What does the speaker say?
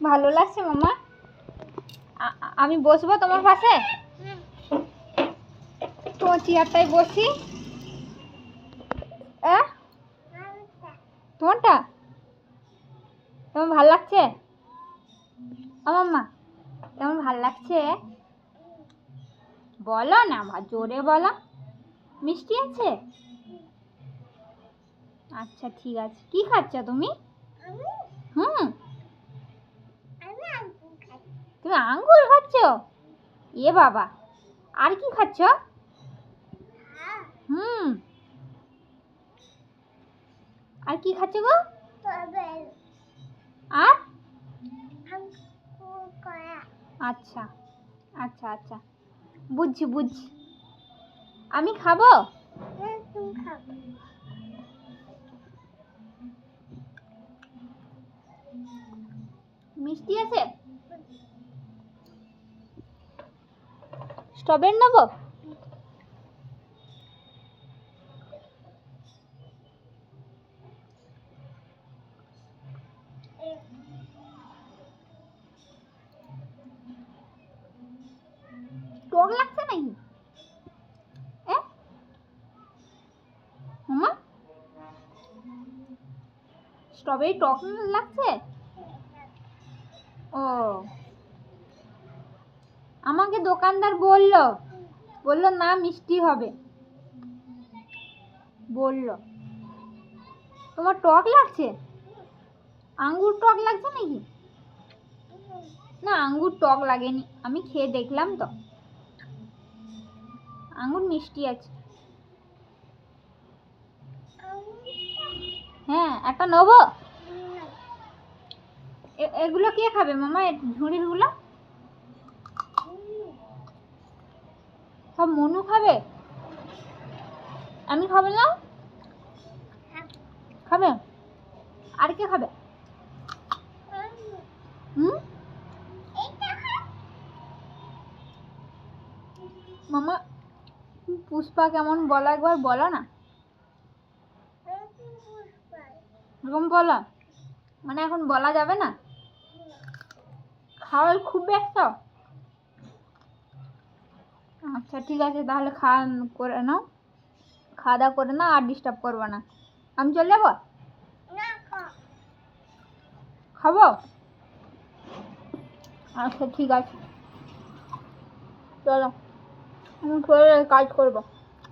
ভালো লাগছে মামা? আমি বসবো তোমার পাশে? তোমার চেয়ারটায় বসি। তোমারটা? তোমার ভালো লাগছে? আমার মা তোমার ভালো লাগছে? বলো না মা জোরে বলো। মিষ্টি আছে? আচ্ছা ঠিক আছে। কি খাচ্ছ তুমি? হুম। তুমি আঙ্গুর খাচ্ছ? এ বাবা আর কি খাচ্ছ? হুম। আর কি খাচ্ছ গো? আর? আচ্ছা আচ্ছা আচ্ছা। বুঝছি বুঝছি। আমি খাব? মিষ্টি আছে? স্ট্রবেরি নেব? টক লাগছে স্ট্রবেরি টক লাগছে? ও। আমাকে দোকানদার বলল বলল, না, মিষ্টি হবে। বলল, তোমার টক লাগছে? আঙ্গুর টক লাগছে নাকি? না, আঙ্গুর টক লাগেনি, আমি খেয়ে দেখলাম তো। আঙ্গুর মিষ্টি আছে। হ্যাঁ একটা নেব? এগুলো কে খাবে মামা? এ ঝুড়িরগুলো সব মনু খাবে? আমি খাবে না? খাবে? আর কে খাবে? হুম? মামা পুষ্পা কেমন বলো একবার বলো না। এরকম বলো। মানে এখন বলা যাবে না? খাওয়ার খুব ব্যস্ত। আচ্ছা ঠিক আছে তাহলে খাওয়া করে নাও। খাওয়া দাওয়া করে নাও আর ডিস্টার্ব করব না। আমি চলে যাব? খাব? আচ্ছা ঠিক আছে। চলো আমি করে কাজ করব।